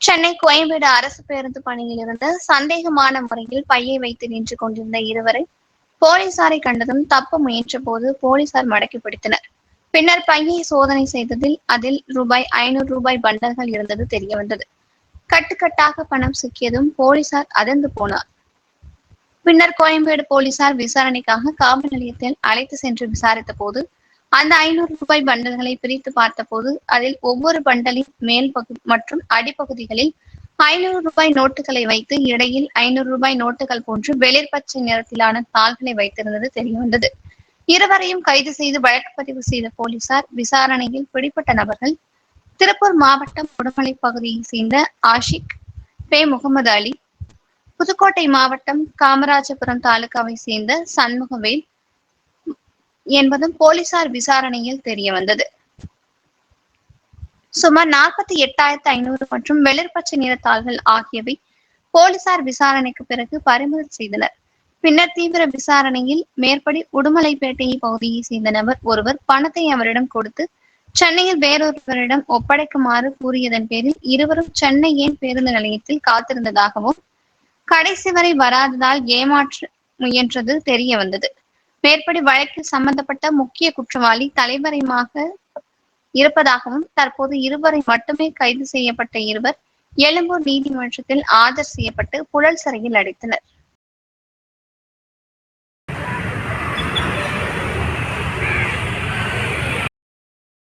சென்னை கோயம்பேடு அரசு பேருந்து பணியில் இருந்த சந்தேகமான முறையில் பையை வைத்து நின்று கொண்டிருந்த இருவரை போலீசாரை கண்டதும் தப்ப முயன்ற போது போலீசார் மடக்கி பிடித்தனர். பின்னர் பையை சோதனை செய்ததில் அதில் ரூபாய் ஐநூறு ரூபாய் பண்டல்கள் இருந்தது தெரிய வந்தது கட்டுக்கட்டாக பணம் சிக்கியதும் போலீசார் அதிர்ந்து போனார். பின்னர் கோயம்பேடு போலீசார் விசாரணைக்காக காவல் நிலையத்தில் அழைத்து சென்று விசாரித்த போது அந்த ஐநூறு ரூபாய் பண்டல்களை பிரித்து பார்த்தபோது அதில் ஒவ்வொரு பண்டலின் மேல் பகுதி மற்றும் அடிப்பகுதிகளில் ஐநூறு ரூபாய் நோட்டுகளை வைத்து இடையில் ஐநூறு ரூபாய் நோட்டுகள் போன்று வெளிர் பச்சை நிறத்திலான தாள்களை வைத்திருந்தது தெரியவந்தது. இருவரையும் கைது செய்து வழக்கு பதிவு செய்த போலீசார் விசாரணையில் பிடிப்பட்ட நபர்கள் திருப்பூர் மாவட்டம் உடுமலை பகுதியை சேர்ந்த ஆஷிக் பே முகமது அலி புதுக்கோட்டை மாவட்டம் காமராஜபுரம் தாலுகாவை சேர்ந்த சண்முகவேல் என்பதும் போலீசார் விசாரணையில் தெரிய வந்தது. சுமார் நாற்பத்தி எட்டாயிரத்தி ஐநூறு மற்றும் வெளிர்பச்சை நிறத்தாள்கள் ஆகியவை போலீசார் விசாரணைக்கு பிறகு பறிமுதல் செய்தனர். பின்னர் தீவிர விசாரணையில் மேற்படி உடுமலைப்பேட்டை பகுதியை சேர்ந்த நபர் ஒருவர் பணத்தை அவரிடம் கொடுத்து சென்னையில் வேறொருவரிடம் ஒப்படைக்குமாறு கூறியதன் பேரில் இருவரும் சென்னை ஏன் பேருந்து நிலையத்தில் காத்திருந்ததாகவும் கடைசி வரை வராததால் ஏமாற்ற முயன்றது தெரிய வந்தது. மேற்படி வழக்கில் சம்பந்தப்பட்ட முக்கிய குற்றவாளி தலைவரைமாக இருப்பதாகவும் தற்போது இருவரை மட்டுமே கைது செய்யப்பட்ட இருவர் எழும்பூர் நீதிமன்றத்தில் ஆஜர் செய்யப்பட்டு புழல் சிறையில் அடைத்தனர்.